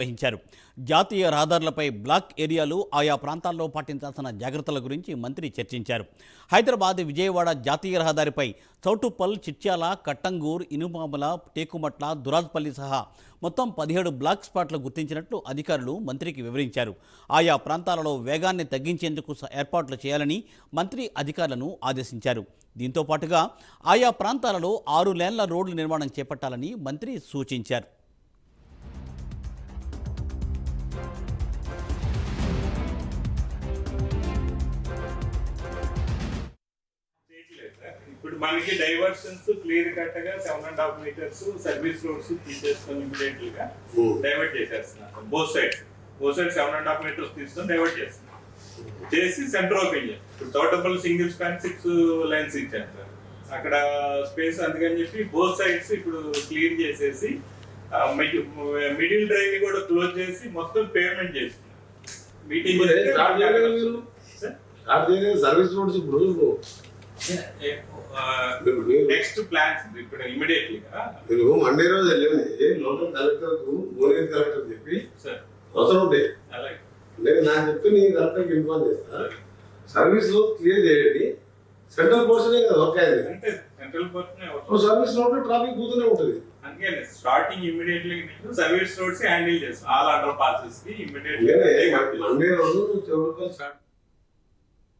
నిర్వహించారు. జాతీయ రహదారులపై బ్లాక్ ఏరియాలు ఆయా ప్రాంతాల్లో పాటించాల్సిన జాగ్రత్తల గురించి మంత్రి చర్చించారు. హైదరాబాద్ విజయవాడ జాతీయ రహదారిపై చౌటుపల్ చిట్యాల కట్టంగూర్ ఇనుమామల టేకుమట్ల దురాజ్పల్లి సహా మొత్తం పదిహేడు బ్లాక్ స్పాట్లు గుర్తించినట్లు అధికారులు మంత్రికి వివరించారు. ఆయా ప్రాంతాలలో వేగాన్ని తగ్గించేందుకు ఏర్పాట్లు చేయాలని మంత్రి అధికారులను ఆదేశించారు. దీంతో పాటుగా ఆయా ప్రాంతాలలో ఆరు లేన్ల రోడ్లు నిర్మాణం చేపట్టాలని మంత్రి సూచించారు. ఇప్పుడు మనకి డైవర్షన్స్ క్లియర్ కట్గా seven and half meters service roads తీసేసుకొని ఇమీడియట్గా డైవర్ట్ చేసేస్తున్నారు both sides both side seven and half meters తీసుకొని డైవర్ట్ చేస్తున్నారు చేసి సెంటర్ ఓపెన్ చేయాలి. ఇప్పుడు Thotapalli single span six lines ఇచ్చాను సార్. అక్కడ స్పేస్ అందుకని చెప్పి బోత్ సైడ్స్ ఇప్పుడు క్లియర్ చేసేసి మిడిల్ డ్రైవ్ కూడా క్లోజ్ చేసి మొత్తం పేమెంట్ చేస్తున్నారు మీటింగ్ సర్వీస్ రోడ్స్ ఇప్పుడు నెక్స్ట్ ప్లాన్స్ ఇప్పుడు ఇమీడియట్లీ మీరు మండే రోజు వెళ్ళండి లోకల్ కలెక్టర్ భువనగిరి కలెక్టర్ చెప్పి సార్ అవసరం అలాగే. నేను నాకు చెప్తే నేను కలెక్టర్కి ఇన్ఫార్మ్ చేస్తా. సర్వీస్ రోడ్ క్లియర్ చేయండి. సెంట్రల్ పోర్షనే కదా వర్క్ అయింది అంటే central court service road traffic పోతూనే ఉంటుంది. అందుకే starting immediately service roads handle చేస్తాం. ఆల్ అండర్ పాసెస్కి నేనే ఇమీడియట్లీ మండే రోజు చౌడపల్లి స్టార్ట్